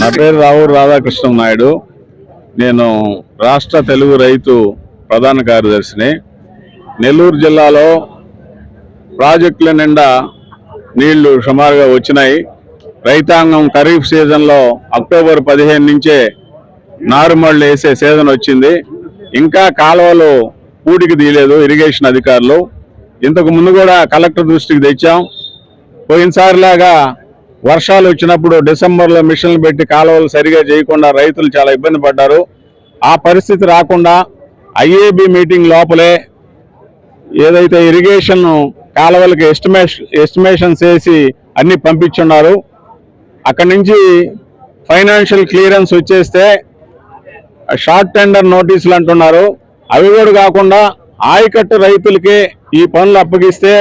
నా పేరు రావూరు రాధాకృష్ణ నాయుడు. నేను రాష్ట్ర తెలుగు రైతు ప్రధాన కార్యదర్శిని. నెల్లూరు జిల్లాలో ప్రాజెక్టుల నిండా నీళ్ళు సుమారుగా వచ్చినాయి. రైతాంగం ఖరీఫ్ సీజన్లో అక్టోబర్ పదిహేను నుంచే నారుమళ్ళు వేసే సీజన్ వచ్చింది. ఇంకా కాలువలు పూడికి తీయలేదు ఇరిగేషన్ అధికారులు. ఇంతకు ముందు కూడా కలెక్టర్ దృష్టికి తెచ్చాం. పోయినసారిలాగా వర్షాలు వచ్చినప్పుడు డిసెంబర్లో మిషన్లు పెట్టి కాలువలు సరిగా చేయకుండా రైతులు చాలా ఇబ్బంది పడ్డారు. ఆ పరిస్థితి రాకుండా ఐఏబి మీటింగ్ లోపలే ఏదైతే ఇరిగేషన్ కాలువలకి ఎస్టిమేషన్ ఎస్టిమేషన్స్ వేసి అన్ని పంపించున్నారు. అక్కడి నుంచి ఫైనాన్షియల్ క్లియరెన్స్ వచ్చేస్తే షార్ట్ టెండర్ నోటీసులు అంటున్నారు. అవి కూడా కాకుండా ఆయకట్టు రైతులకి ఈ పనులు అప్పగిస్తే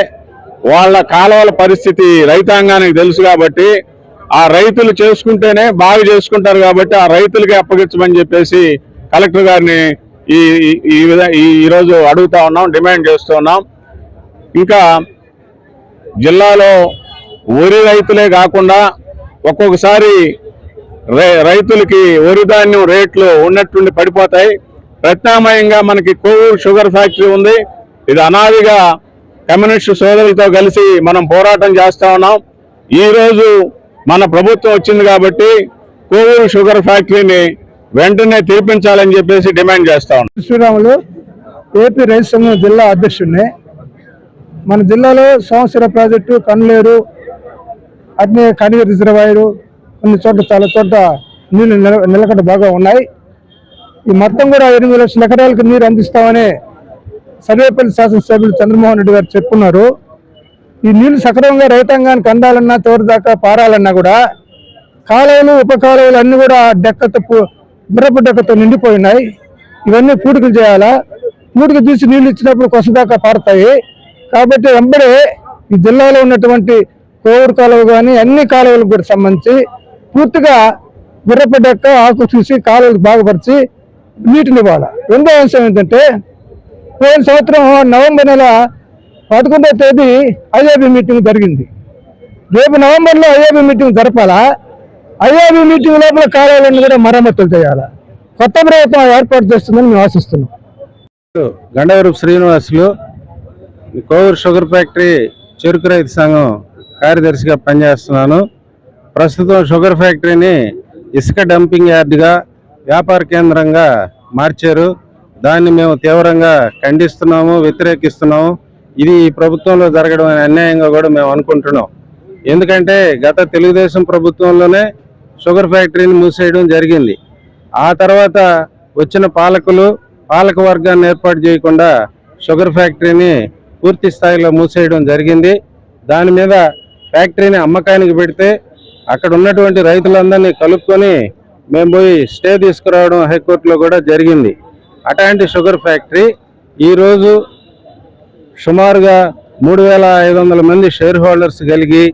వాళ్ళ కాలువల పరిస్థితి రైతాంగానికి తెలుసు కాబట్టి ఆ రైతులు చేసుకుంటేనే బావి చేసుకుంటారు కాబట్టి ఆ రైతులకి అప్పగించమని చెప్పేసి కలెక్టర్ గారిని ఈ ఈ- విధ ఈ ఈరోజు అడుగుతా ఉన్నాం డిమాండ్ చేస్తూ ఉన్నాం. ఇంకా జిల్లాలో వరి రైతులే కాకుండా ఒక్కొక్కసారి రైతులకి వరి ధాన్యం రేట్లు ఉన్నట్టుండి పడిపోతాయి. ప్రత్యామ్నాయంగా మనకి కోవూరు షుగర్ ఫ్యాక్టరీ ఉంది. ఇది అనాదిగా కమ్యూనిస్టు సోదరులతో కలిసి మనం పోరాటం చేస్తా ఉన్నాం. ఈ రోజు మన ప్రభుత్వం వచ్చింది కాబట్టి కోవూరు షుగర్ ఫ్యాక్టరీని వెంటనే తీర్పించాలని చెప్పేసి డిమాండ్ చేస్తా ఉన్నాం. శ్రీరాములు ఏపీ రైతు సంఘం జిల్లా అధ్యక్షుడిని. మన జిల్లాలో సంవత్సర ప్రాజెక్టు కన్లేరు అగ్ని కనివ రిజర్వాయరు కొన్ని చోట్ల చాలా చోట్ల నీళ్ళు నిల నిలకడ బాగా ఉన్నాయి. ఈ మొత్తం కూడా ఎనిమిది లక్షల ఎకరాలకు నీరు అందిస్తామని సర్వేపల్లి శాసనసభ్యులు చంద్రమోహన్ రెడ్డి గారు చెప్పున్నారు. ఈ నీళ్ళు సక్రమంగా రైతాంగానికి అందాలన్నా తోరుదాకా పారాలన్నా కూడా కాలువలు ఉప కాలువలు అన్ని కూడా డెక్కతో పు- డెక్కతో నిండిపోయినాయి. ఇవన్నీ పూడికలు చేయాలా? పూడికి తీసి నీళ్ళు ఇచ్చినప్పుడు కొసదాకా పారుతాయి. కాబట్టి వెంబడే ఈ జిల్లాలో ఉన్నటువంటి కోవూరు కాలువ కానీ అన్ని కాలువలకు కూడా సంబంధించి పూర్తిగా గుర్రపు డెక్క ఆకు చూసి కాలువలు బాగుపరిచి నీటిని ఇవ్వాలి? రెండో అంశం ఏంటంటే పోయిన సంవత్సరం నవంబర్ నెల పదకొండవ తేదీ ఐఏబి మీటింగ్ జరిగింది. రేపు నవంబర్లో ఐఏబి మీటింగ్ జరపాలా? ఐఏబి మీటింగ్ లోపల కార్యాలయాన్ని కూడా మరమ్మతులు చేయాలా? కొత్త ప్రభుత్వం ఏర్పాటు చేస్తుందని మేము ఆశిస్తున్నాం. గండవరపు శ్రీనివాసులు కోవూరు షుగర్ ఫ్యాక్టరీ చెరుకు రైతు సంఘం కార్యదర్శిగా పనిచేస్తున్నాను. ప్రస్తుతం షుగర్ ఫ్యాక్టరీని ఇసుక డంపింగ్ యార్డ్గా వ్యాపార కేంద్రంగా మార్చారు. దాన్ని మేము తీవ్రంగా ఖండిస్తున్నాము వ్యతిరేకిస్తున్నాము. ఇది ఈ ప్రభుత్వంలో జరగడం అనే అన్యాయంగా కూడా మేము అనుకుంటున్నాం. ఎందుకంటే గత తెలుగుదేశం ప్రభుత్వంలోనే షుగర్ ఫ్యాక్టరీని మూసేయడం జరిగింది. ఆ తర్వాత వచ్చిన పాలకులు పాలక వర్గాన్ని ఏర్పాటు చేయకుండా షుగర్ ఫ్యాక్టరీని పూర్తి స్థాయిలో మూసేయడం జరిగింది. దాని మీద ఫ్యాక్టరీని అమ్మకానికి పెడితే అక్కడ ఉన్నటువంటి రైతులందరినీ కలుపుకొని మేము పోయి స్టే తీసుకురావడం హైకోర్టులో కూడా జరిగింది. అట్లాంటి షుగర్ ఫ్యాక్టరీ ఈరోజు సుమారుగా మూడు వేల ఐదు వందల మంది షేర్ హోల్డర్స్ కలిగి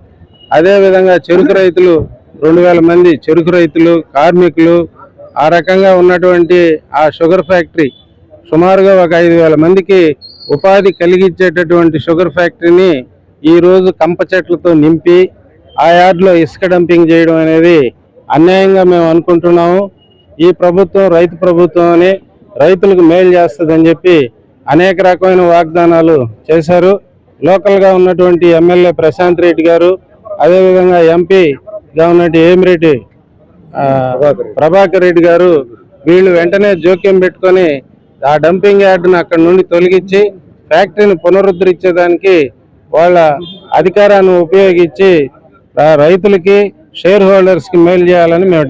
అదేవిధంగా చెరుకు రైతులు రెండు వేల మంది చెరుకు రైతులు కార్మికులు ఆ రకంగా ఉన్నటువంటి ఆ షుగర్ ఫ్యాక్టరీ సుమారుగా ఒక ఐదు వేల మందికి ఉపాధి కలిగించేటటువంటి షుగర్ ఫ్యాక్టరీని ఈరోజు కంప చెట్లతో నింపి ఆ యార్డ్లో ఇసుక డంపింగ్ చేయడం అనేది అన్యాయంగా మేము అనుకుంటున్నాము. ఈ ప్రభుత్వం రైతు ప్రభుత్వం అని రైతులకు మేలు చేస్తుందని చెప్పి అనేక రకమైన వాగ్దానాలు చేశారు. లోకల్గా ఉన్నటువంటి ఎమ్మెల్యే ప్రశాంత్ రెడ్డి గారు అదేవిధంగా ఎంపీగా ఉన్నటువంటి ఏమిరెడ్డి ప్రభాకర్ రెడ్డి. గారు వీళ్ళు వెంటనే జోక్యం పెట్టుకొని ఆ డంపింగ్ యార్డ్ను అక్కడ నుండి తొలగించి ఫ్యాక్టరీని పునరుద్ధరించేదానికి వాళ్ళ అధికారాన్ని ఉపయోగించి రైతులకి షేర్ హోల్డర్స్కి మేలు చేయాలని మేము